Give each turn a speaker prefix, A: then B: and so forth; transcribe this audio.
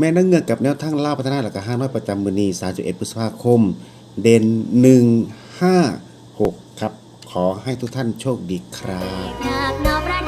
A: แม่นักเงือกกับแนวทางล่าพัฒนาหลักห้าน้อยประจำมือนี31พฤษภาคม เด่น 1 5 6 ครับ ขอให้ทุกท่านโชคดีครับ